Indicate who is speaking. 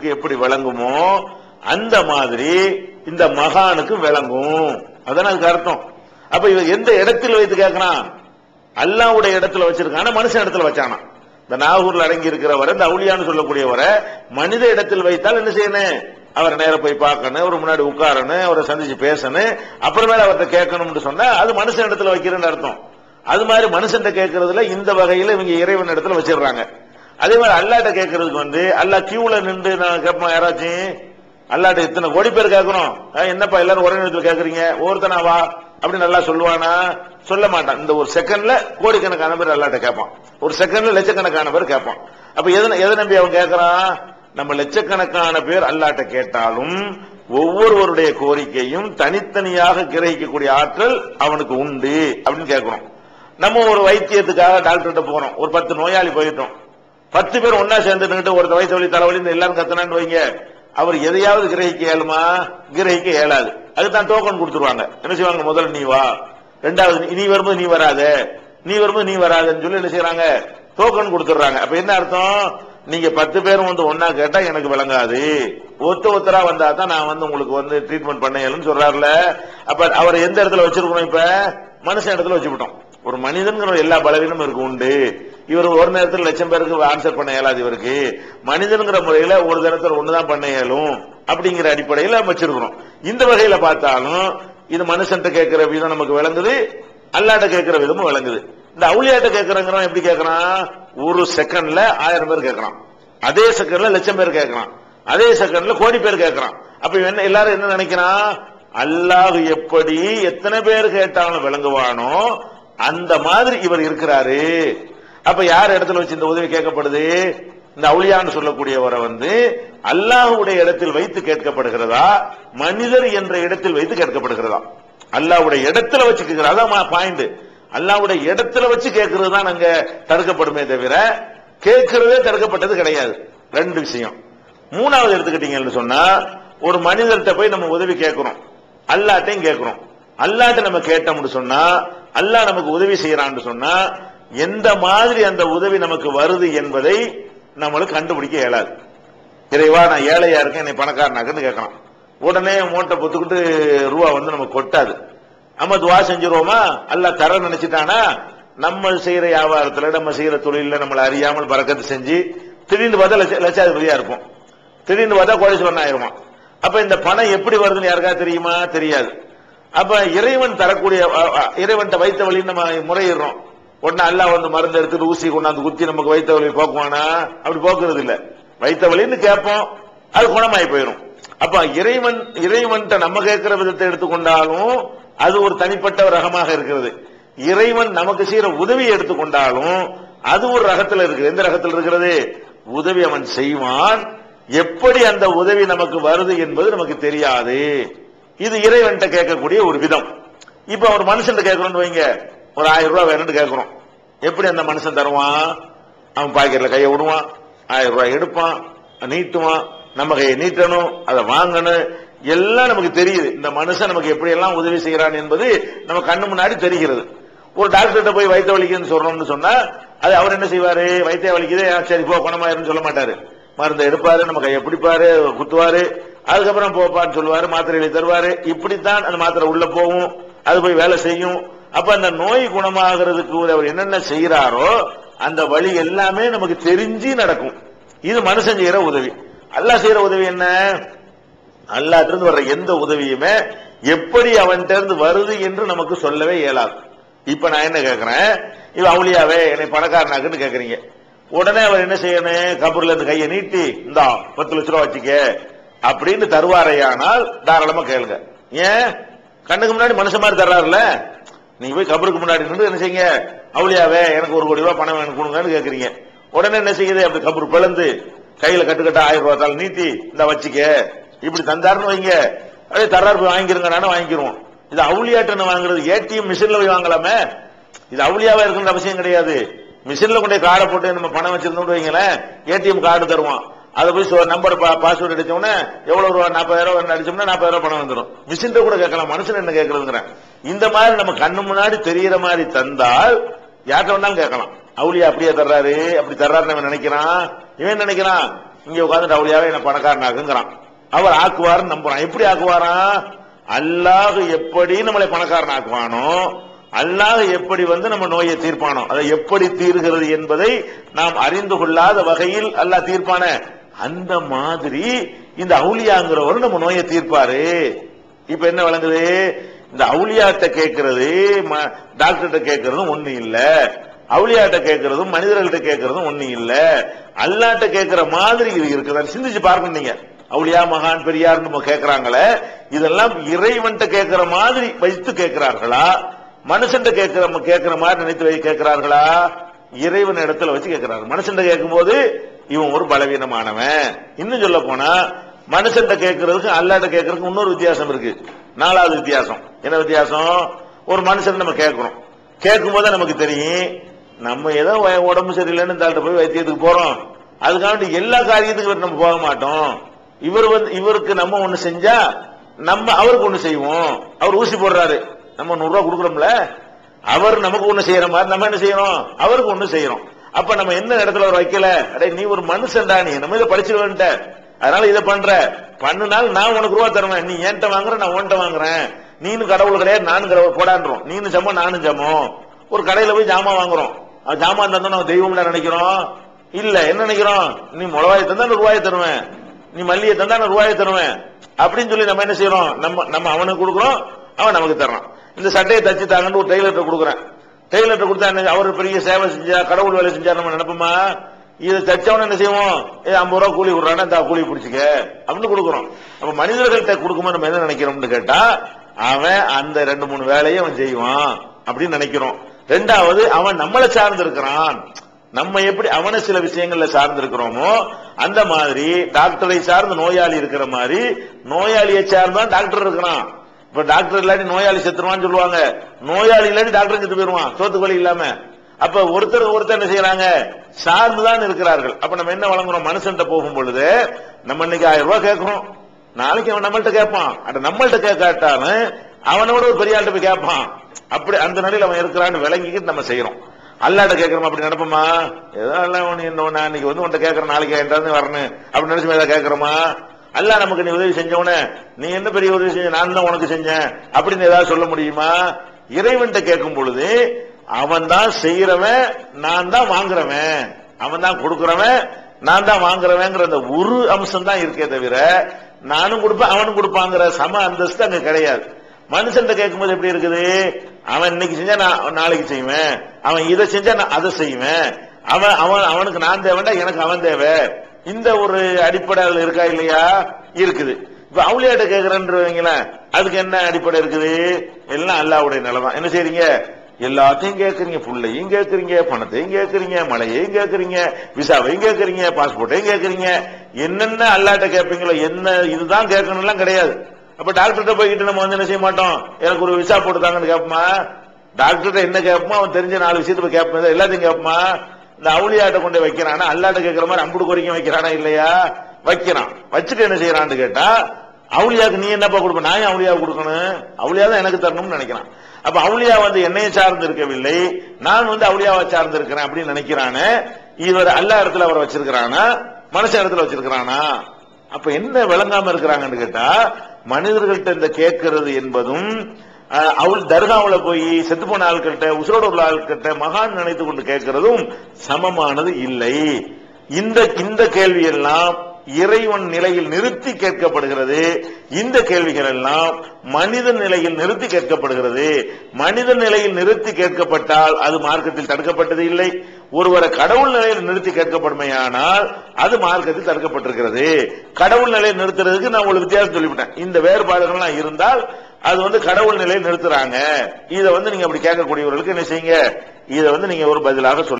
Speaker 1: மகானுக்கு எப்படி விளங்குமோ அந்த மாதிரி இந்த மகானுக்கு விளங்கும். அதான் அதுக்கு அர்த்தம். அப்ப இவன் எந்த இடத்தில் வைத்து கேட்கறான்? அல்லாவுடைய இடத்துல வச்சிருக்கான மனுஷன் இடத்துல வச்சானா? இந்த நாகூர்ல அடங்கி இருக்கிறவரை இந்த அவுளியான்னு சொல்லக்கூடியவரை மனித இடத்தில் வைத்தால் என்ன செய்யணும்? அவரை நேர போய் பார்க்கணும் அவர் முன்னாடி உட்காரணும் அவரை சந்திச்சு பேசணும் அப்புறமேல அவர்கிட்ட கேட்கணும்னு சொன்னா அது மனுஷன் இடத்துல வைக்கிறேன்னு அர்த்தம். அது மாதிரி மனுஷன் கேட்கறதுல இந்த வகையில இவங்க இறைவன் இடத்துல வச்சிடுறாங்க. அதே மாதிரி அல்லாட்ட கேட்கறதுக்கு வந்து அல்லா கியூல நின்று நான் கேட்போம் யாராச்சும்? அல்லாட்ட இத்தனை கோடி பேர் கேட்கணும்? என்னப்பா எல்லாரும் ஒரே நேரத்தில் கேட்கறீங்க? ஒருத்தனா வா அப்படி நல்லா சொல்லுவானா? சொல்ல மாட்டான். இந்த ஒரு செகண்ட்ல கோடிக்கணக்கான பேர் அல்லாட்ட கேட்பான். ஒரு செகண்ட்ல லட்சக்கணக்கான பேர் கேட்பான். அப்ப எதை எதை நம்பி அவன் கேட்கறான்? நம்ம லட்சக்கணக்கான பேர் அல்லாட்ட கேட்டாலும் ஒவ்வொருவருடைய கோரிக்கையும் தனித்தனியாக கிரகிக்கக்கூடிய ஆற்றல் அவனுக்கு உண்டு அப்படின்னு கேட்கிறோம் நம்ம ஒரு வைத்தியத்துக்காக டாக்டர்கிட்ட போறோம். ஒரு பத்து நோயாளி போயிட்டோம். பத்து பேர் ஒன்னா சேர்ந்துட்டு ஒருத்த வயசு வலி தலைவலி இந்த எல்லாரும் கத்தனான்னு வைங்க. அவர் எதையாவது கிரகிக்க இயலுமா? கிரகிக்க இயலாது. அதுதான் டோக்கன் கொடுத்துருவாங்க. என்ன செய்வாங்க? முதல்ல நீ வா. ரெண்டாவது நீ- வரும்போது நீ வராத. நீ வரும்போது நீ வராதன்னு சொல்லி என்ன செய்யறாங்க டோக்கன் கொடுத்துடுறாங்க. அப்ப என்ன அர்த்தம்? நீங்க பத்து பேரும் வந்து ஒன்னா கேட்டா எனக்கு விளங்காது. ஒத்த ஒத்தரா வந்தா தான் நான் வந்து உங்களுக்கு வந்து ட்ரீட்மெண்ட் பண்ண சொல்றாருல. அப்ப அவரை எந்த இடத்துல வச்சிருக்கணும் இப்ப? மனுஷன் இடத்துல வச்சுக்கிட்டோம் ஒரு மனிதன்கிற எல்லா பலவீனமும் இருக்கு உண்டு. இவர் ஒரு நேரத்தில் லட்சம் பேருக்கு ஆன்சர் பண்ண இயலாது இவருக்கு. மனிதனுங்கிற முறையில ஒரு நேரத்தில் ஒண்ணுதான் பண்ண இயலும் அப்படிங்கிற அடிப்படையில வச்சிருக்கிறோம். இந்த வகையில பார்த்தாலும் இது மனுஷன்ட்ட கேட்கிற விதம் நமக்கு விளங்குது அல்லாட்ட கேட்கிற விதமும் விளங்குது. இந்த அவுளியாட்ட கேட்கறங்கிறவன் எப்படி கேட்கறான்? ஒரு செகண்ட்ல ஆயிரம் பேர் கேட்கறான். அதே செகண்ட்ல லட்சம் பேர் கேட்கறான். அதே செகண்ட்ல கோடி பேர் கேட்கறான். அப்ப என்ன எல்லாரும் என்ன நினைக்கிறான்? அல்லாஹ் எப்படி எத்தனை பேர் கேட்டாலும் விளங்குவானோ அந்த மாதிரி இவர் இருக்கிறாரு. அப்ப யார் இடத்துல வச்சு இந்த உதவி கேட்கப்படுது? இந்த அவுளியான்னு சொல்லக்கூடியவரை வந்து அல்லாஹ்வுடைய இடத்தில் வைத்து கேட்கப்படுகிறதா? மனிதர் என்ற இடத்தில் வைத்து கேட்கப்படுகிறதா? அல்லாவுடைய இடத்துல வச்சு கேட்கிறார் அதான் பாயிண்ட் அல்லாஹ்வுடைய இடத்துல வச்சு கேட்கறது தான் அங்க தடுக்கப்படுமே தவிர கேட்கிறதே தடுக்கப்பட்டது கிடையாது. ரெண்டு விஷயம். மூணாவது எடுத்துக்கிட்டீங்கன்னு சொன்னா ஒரு மனிதர்கிட்ட போய் நம்ம உதவி கேட்கிறோம். அல்லாட்டையும் கேட்கிறோம். அல்லாட்ட நம்ம கேட்டோம்னு சொன்னா அல்லாஹ் நமக்கு உதவி செய்யறான்னு சொன்னா எந்த மாதிரி அந்த உதவி நமக்கு வருது என்பதை நம்மளுக்கு கண்டுபிடிக்க இயலாது. இறைவா நான் ஏழையா இருக்கேன் என்னை பணக்காரனாக்குன்னு கேட்கலாம். உடனே மூட்டை பொத்துக்கிட்டு ரூபா வந்து நமக்கு கொட்டாது. நம்ம துவா செஞ்சிருவோமா? அல்ல தர நினைச்சிட்டானா? நம்ம செய்யற வியாபாரத்துல நம்ம செய்யற தொழில நம்மளை அறியாமல் பறக்கத்து செஞ்சு திடீர்னு பார்த்தா லட்ச- லட்சாதிபதியா இருப்போம். திடீர்னு பார்த்தா கோடீஸ்வரன் ஆயிருவான். அப்ப இந்த பணம் எப்படி வருதுன்னு யாருக்கா தெரியுமா? தெரியாது. அப்ப இறைவன் தரக்கூடிய அ- வைத்த வழி நம்ம முறையிடுறோம். உடனே அல்லாஹ் வந்து மருந்து எடுத்துட்டு ஊசி கொண்டாந்து குத்தி நமக்கு வைத்த வழியை போக்குவானா? அப்படி போக்குறது இல்ல. வைத்த வழின்னு கேட்போம். அது குணமாயி போயிடும் அப்ப இறைவன் இறைவன்கிட்ட நம்ம கேட்கிற விதத்தை எடுத்துக்கொண்டாலும் அது ஒரு தனிப்பட்ட ரகமாக இருக்கிறது. இறைவன் நமக்கு செய்யற உதவியை எடுத்துக்கொண்டாலும் அது ஒரு ரகத்தில் இருக்குது. எந்த ரகத்தில் இருக்கிறது? உதவி அவன் செய்வான். எப்படி அந்த உதவி நமக்கு வருது என்பது நமக்கு தெரியாது. இது இறைவன்கிட்ட கேட்கக்கூடிய ஒரு விதம். இப்ப ஒரு மனுஷன் கேட்கணும்னு வைங்க. ஒரு ஆயிரம் ரூபாய் வேணும்னு கேட்கிறோம். எப்படி அந்த மனுஷன் தருவான்? அவன் பாக்கெட்ல கையை விடுவான் ஆயிரம் ரூபாய் எடுப்பான் நீட்டுவான் நம்ம கையை நீட்டணும் அதை வாங்கணும். எல்லாம் நமக்கு தெரியுது. இந்த மனுஷன் நமக்கு எப்படி எல்லாம் உதவி செய்யறான் என்பது நம்ம கண்ணு முன்னாடி தெரிகிறது. ஒரு டாக்டர்கிட்ட போய் வைத்த வலிக்குன்னு சொல்றோம்னு சொன்னா அது அவர் என்ன செய்வாரு? வைத்திய வலிக்குது சரி போ குணமாயிருன்னு சொல்ல மாட்டாரு. மருந்தை எடுப்பாரு நம்ம கையை பிடிப்பாரு குத்துவாரு. அதுக்கப்புறம் போப்பான்னு சொல்லுவாரு மாத்திரைகளை தருவாரு. இப்படித்தான் அந்த மாத்திரை உள்ள போகும். அது போய் வேலை செய்யும். அப்ப அந்த நோய் குணமாகிறதுக்கு அவர் என்னென்ன செய்யறாரோ அந்த வழி எல்லாமே நமக்கு தெரிஞ்சு நடக்கும். இது மனுஷன் செய்யற உதவி. அல்லா செய்யற உதவி என்ன? அல்லாட்ட இருந்து வர்ற எந்த உதவியுமே எப்படி அவன்கிட்ட இருந்து வருது என்று நமக்கு சொல்லவே இயலாது. இப்ப நான் என்ன கேக்குறேன்? இவ அவளியாவே என்னை பணக்காரனாக்குன்னு கேக்குறீங்க. உடனே அவர் என்ன செய்யணும்? கபூர்ல இருந்து கையை நீட்டி இந்தா பத்து லட்ச ரூபா வச்சுக்க அப்படின்னு தருவாரையானால் தாராளமா கேளுங்க. ஏன்? கண்ணுக்கு முன்னாடி மனுஷன் மாதிரி தர்றாருல? நீங்க போய் கபருக்கு முன்னாடி நின்று என்ன செய்யுங்க? அவுளியாவே எனக்கு ஒரு கோடி ரூபாய் பணம் வேணும் கொடுங்கன்னு கேக்குறீங்க. உடனே என்ன செய்யுது? அப்படி கபர் பிளந்து கையில கட்டுக்கட்ட ஆயிரம் ரூபாய் தாள் நீட்டி இந்த வச்சுக்க. இப்படி தந்தாருன்னு வைங்க. அப்படியே தரார் போய் வாங்கிருங்க நானும் வாங்கிக்கிறோம் இது அவுளியாட்டன்னு வாங்குறது? ஏடிஎம் மிஷின்ல போய் வாங்கலாமே? இது அவுளியாவா இருக்குன்ற அவசியம் கிடையாது. மிஷின்ல கொண்டே கார்டை போட்டு நம்ம பணம் வச்சிருந்தோம் வைங்களேன் ஏடிஎம் கார்டு தருவான். அதை போய் நம்பர் பாஸ்வேர்டு அடிச்சோம்னா எவ்வளவு ரூபா? நாற்பதாயிரம் ரூபாய் அடிச்சோம்னா நாற்பதாயிரம் ரூபாய் பணம் வந்துடும் மிஷின் கூட கேட்கலாம். மனுஷன் என்ன கேட்கறதுங்கிறேன். இந்த மாதிரி நம்ம கண்ணு முன்னாடி தெரியற மாதிரி தந்தால் யார்கிட்ட வேணாலும் கேட்கலாம். அவளியா அப்படியே தர்றாரு. அப்படி தர்றாரு அவன் நினைக்கிறான். இவன் நினைக்கிறான்? இங்க உட்காந்துட்டு அவளியாவே என்ன பணக்காரன் ஆக்குங்கிறான் அவர் ஆக்குவாருன்னு நம்புறான். எப்படி ஆக்குவாரா? அல்லாஹ் எப்படி நம்மளை பணக்காரன் ஆக்குவானோ அல்லாஹ் எப்படி வந்து நம்ம நோயை தீர்ப்பானோ அதை எப்படி தீர்கிறது என்பதை நாம் அறிந்து கொள்ளாத வகையில் அல்லாஹ் தீர்ப்பான. அந்த மாதிரி இந்த அவுளியாங்கிறவர் நம்ம நோயை தீர்ப்பாரு. இப்ப என்ன விளங்குது? இந்த அவுளியாட்ட கேட்கறது ம- டாக்டர்கிட்ட கேட்கறதும் ஒண்ணு இல்ல. அவுளியாட்ட கேட்கறதும் மனிதர்கள்ட்ட கேட்கறதும் ஒண்ணு இல்ல. அல்லாட்ட கேட்கிற மாதிரி இது இருக்குதான் சிந்திச்சு பார்க்கணும் நீங்க. அவுளியா மகான் பெரியார் நம்ம கேட்கறாங்களே இதெல்லாம் இறைவன்ட்ட கேட்கிற மாதிரி வைத்து கேட்கிறார்களா? மனுஷன்ட்ட கேட்கிற கேட்கிற மாதிரி நினைத்து வை கேட்கிறார்களா? இறைவன் இடத்துல வச்சு கேட்கிறாங்க மனுஷன்ட்ட கேட்கும்போது இவன் ஒரு பலவீனமானவன். இன்னும் சொல்ல போனா மனுஷன்ட்ட கேட்கறதுக்கு அல்லாட்ட கேட்கறதுக்கு இன்னொரு வித்தியாசம் இருக்கு. நாலாவது வித்தியாசம். என்ன வித்தியாசம்? ஒரு மனுஷன் நம்ம கேட்கிறோம் கேட்கும் போது நமக்கு தெரியும் நம்ம ஏதோ உடம்பு சரியில்லைன்னு இந்த போய் வைத்தியத்துக்கு போறோம். அதுக்காண்டி எல்லா காரியத்துக்கும் நம்ம போக மாட்டோம். இவர் வந்து இவருக்கு நம்ம ஒண்ணு செஞ்சா நம்ம அவருக்கு ஒண்ணு செய்வோம். அவர் ஊசி போடுறாரு. நம்ம நூறு ரூபாய் கொடுக்குறோம்ல. அவர் நமக்கு ஒண்ணு செய்யற மாதிரி நம்ம என்ன செய்யறோம் அவருக்கு ஒண்ணு செய்யறோம். அப்ப நம்ம என்ன இடத்துல அவர் வைக்கல? அடே நீ ஒரு மனுஷன்டா நீ நம்ம இதை படிச்சிருவேன்ட்ட. அதனால இதை பண்ற. பண்ணுனால் நான் உனக்கு ரூபா தருவேன். நீ என்கிட்ட வாங்குற? நான் உன்கிட்ட வாங்குறேன். நீனு கடவுள் கிடையாது நானும் கடவுள். போடான்றோம். நீனு சமம் நானும் சமம் ஒரு கடையில போய் ஜாமான் வாங்குறோம். அது ஜாமான் தந்தோம் நம்ம தெய்வம்ல நினைக்கிறோம்? இல்ல என்ன நினைக்கிறோம்? நீ முளவாயை தந்தா நான் ரூபாயை தருவேன். நீ மல்லியை தந்தா நான் ரூபாயை தருவேன். அப்படின்னு சொல்லி நம்ம என்ன செய்யறோம்? நம்ம நம்ம அவனுக்கு கொடுக்குறோம் அவன் நமக்கு தர்றான். இந்த சட்டையை தச்சு தாங்கன்னு ஒரு டெய்லர்ட்ட கொடுக்குறேன். டெய்லர்ட்ட கொடுத்தா என்ன? அவர் பெரிய சேவை செஞ்சா கடவுள் வேலை செஞ்சா நம்ம நினைப்போமா? இதை தச்சவன என்ன செய்வோம்? ஏ ஐம்பது ரூபா கூலி விடுறானா இந்த கூலி பிடிச்சிக்க அப்படின்னு கொடுக்குறோம். அப்ப மனிதர்கள்ட்ட கொடுக்கும்போது நம்ம என்ன நினைக்கிறோம்னு கேட்டா அவன் அந்த ரெண்டு மூணு வேலையை அவன் செய்வான் அப்படின்னு நினைக்கிறோம். ரெண்டாவது அவன் நம்மளை சார்ந்து இருக்கிறான் நம்ம எப்படி அவனை சில விஷயங்கள்ல சார்ந்து இருக்கிறோமோ அந்த மாதிரி டாக்டரை சார்ந்து நோயாளி இருக்கிற மாதிரி நோயாளியை சார்ந்தான் டாக்டர் இருக்கிறான். இப்ப டாக்டர் இல்லாட்டி நோயாளி செத்துருவான்னு சொல்லுவாங்க. நோயாளி இல்லாட்டி டாக்டர் செத்து போயிருவான். சோத்துக்கு வழி இல்லாம. அப்ப ஒருத்தர் ஒருத்தர் என்ன செய்யறாங்க? சார்ந்துதான் இருக்கிறார்கள். அப்ப நம்ம என்ன வழங்குறோம்? மனுஷன்ட்ட போகும் பொழுது நம்ம இன்னைக்கு ஆயிரம் ரூபாய் கேட்கிறோம். நாளைக்கு அவன் நம்மள்ட்ட கேட்பான். அட நம்மள்ட்ட கேட்காட்டாலும் அவனோட ஒரு பெரிய ஆள்கிட்ட போய் கேட்பான். அப்படி அந்த நிலையில் அவன் இருக்கிறான்னு விளங்கிக்கிட்டு நம்ம செய்யறோம். அல்லாட்ட கேட்கறோம்? அப்படி நினைப்போமா ஏதோ எல்லாம் ஒன்று இன்னொன்று இன்னைக்கு வந்து உன்ட்ட கேட்கறேன் நாளைக்கு என்கிட்ட வரணும் அப்படின்னு நினைச்சு ஏதாவது கேட்கறோமா? அல்ல நமக்கு நீ உதவி செஞ்சவன நீ என்ன பெரிய உதவி செஞ்ச? நான் தான் உனக்கு செஞ்சேன். அப்படின்னு ஏதாவது சொல்ல முடியுமா? இறைவன்கிட்ட கேட்கும் பொழுது அவன் தான் செய்யறவன் நான் தான் வாங்குறவன். அவன் தான் கொடுக்கறவன் நான் தான் வாங்குறவங்கிற அந்த ஒரு அம்சம் தான் இருக்கே தவிர நானும் கொடுப்பேன் அவனும் கொடுப்பாங்கிற சம அந்தஸ்து அங்க கிடையாது. மனுஷன் கேட்கும்போது எப்படி இருக்குது? அவன் இன்னைக்கு செஞ்சா நான் நாளைக்கு செய்வேன். அவன் இதை செஞ்சா நான் அதை செய்வேன். அவன் அவன் அவனுக்கு நான் தேவைண்டா எனக்கு அவன் தேவை. இந்த ஒரு அடிப்படையில் இருக்கா இல்லையா? இருக்குது. இப்ப அவளியாட்ட கேட்கறேன்றவங்களேன் அதுக்கு என்ன அடிப்படை இருக்குது? எல்லாம் அல்லாவுடைய நிலைதான். என்ன செய்றீங்க? எல்லாத்தையும் கேட்கறீங்க புள்ளையும் கேட்கறீங்க பணத்தையும் கேட்கறீங்க மழையையும் கேட்கறீங்க விசாவையும் கேட்கறீங்க பாஸ்போர்ட்டையும் கேட்கறீங்க என்னென்ன அல்லாட்ட கேட்பீங்களோ என்ன இதுதான் கேட்கணும்லாம் கிடையாது. அப்ப டாக்டர்கிட்ட போய்கிட்டு நம்ம வந்து என்ன செய்ய மாட்டோம்? எனக்கு ஒரு விசா போட்டுதாங்கன்னு கேட்போமா டாக்டர்கிட்ட என்ன கேட்போமா அவன் தெரிஞ்ச நாலு விஷயத்தை போய் கேட்போம் எல்லாத்தையும் கேட்போமா இந்த அவுளியாட்ட கொண்டு போய் வைக்கிறானா? அல்லாட்ட கேட்கிற மாதிரி அம்புடு கோரிக்கை வைக்கிறானா இல்லையா? வைக்கிறான். வச்சுட்டு என்ன செய்யறான்னு கேட்டா அவுளியாவுக்கு நீ என்னப்பா கொடுப்ப? நான் ஏன் அவுளியாவுக்கு கொடுக்கணும்? அவுளியா தான் எனக்கு தரணும்னு நினைக்கிறான். அப்ப அவுளியா வந்து என்னையை சார்ந்து இருக்கவில்லை நான் வந்து அவுளியாவை சார்ந்து இருக்கிறேன் அப்படின்னு நினைக்கிறானே. இவர் அல்லா இடத்துல அவரை வச்சிருக்கிறானா? மனுஷ இடத்துல வச்சிருக்கிறானா? அப்ப என்ன விளங்காம இருக்கிறாங்கன்னு கேட்டா மனிதர்கள்ட்ட இந்த கேட்கிறது என்பதும் அவள் தர்காவில் போய் செத்து போன ஆட்கள்கிட்ட உசுரோடு உள்ள ஆட்கள்கிட்ட மகான் நினைத்து கொண்டு கேட்கிறதும் சமமானது இல்லை. இந்த இந்த கேள்வி எல்லாம் இறைவன் நிலையில் நிறுத்தி கேட்கப்படுகிறது. இந்த கேள்விகள் எல்லாம் மனித நிலையில் நிறுத்தி கேட்கப்படுகிறது. மனித நிலையில் நிறுத்தி கேட்கப்பட்டால் அது மார்க்கத்தில் தடுக்கப்பட்டது இல்லை. ஒருவரை கடவுள் நிலையில் நிறுத்தி கேட்கப்படுமையானால் அது மார்க்கத்தில் தடுக்கப்பட்டிருக்கிறது. கடவுள் நிலையை நிறுத்துறதுக்கு நான் உங்களுக்கு வித்தியாசம் சொல்லிவிட்டேன். இந்த வேறுபாடுகள்லாம் இருந்தால் அது வந்து கடவுள் நிலையை நிறுத்துறாங்க. இதை வந்து நீங்க அப்படி கேட்கக்கூடியவர்களுக்கு என்ன செய்யுங்க? இதை வந்து நீங்க ஒரு பதிலாக சொல்லுங்க.